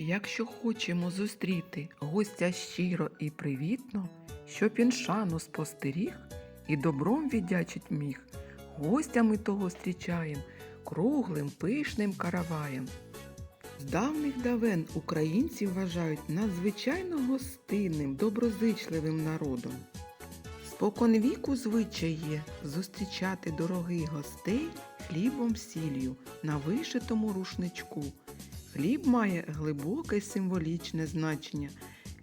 Якщо хочемо зустріти гостя щиро і привітно, щоб він шану спостеріг і добром віддячить міг, гостя ми того зустрічаєм круглим пишним караваєм. З давних давен українці вважають надзвичайно гостинним, доброзичливим народом. Спокон віку звичай є зустрічати дорогих гостей хлібом сіллю на вишитому рушничку. Хліб має глибоке символічне значення.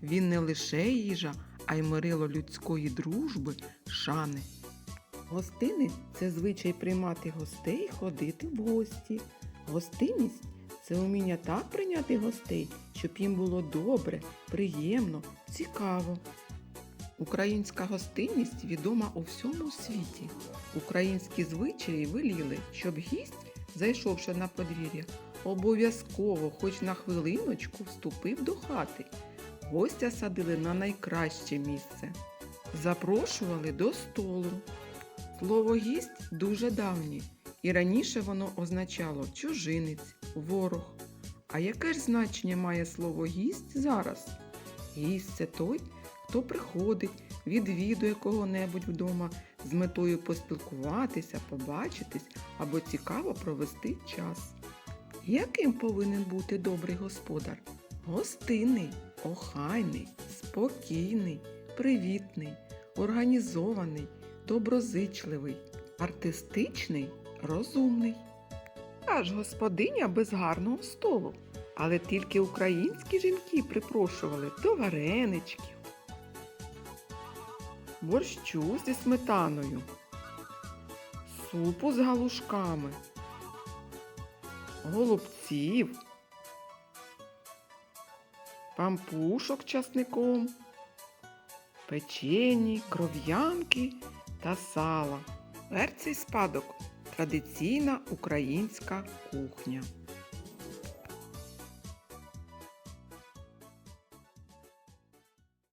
Він не лише їжа, а й мирило людської дружби, шани. Гостини це звичай приймати гостей, ходити в гості. Гостинність це уміння так прийняти гостей, щоб їм було добре, приємно, цікаво. Українська гостинність відома у всьому світі. Українські звичаї веліли, щоб гість, зайшовши на подвір'я, обов'язково, хоч на хвилиночку, вступив до хати. Гостя садили на найкраще місце. Запрошували до столу. Слово гість дуже давнє, і раніше воно означало чужинець, ворог. А яке ж значення має слово гість зараз? Гість це той, хто приходить, відвідує кого-небудь вдома з метою поспілкуватися, побачитись або цікаво провести час. Яким повинен бути добрий господар? Гостинний, охайний, спокійний, привітний, організований, доброзичливий, артистичний, розумний. Аж господиня без гарного столу. Але тільки українські жінки припрошували до вареничків, борщу зі сметаною, супу з галушками, голубців, пампушок часником, печені, кров'янки та сала. Перцей спадок традиційна українська кухня.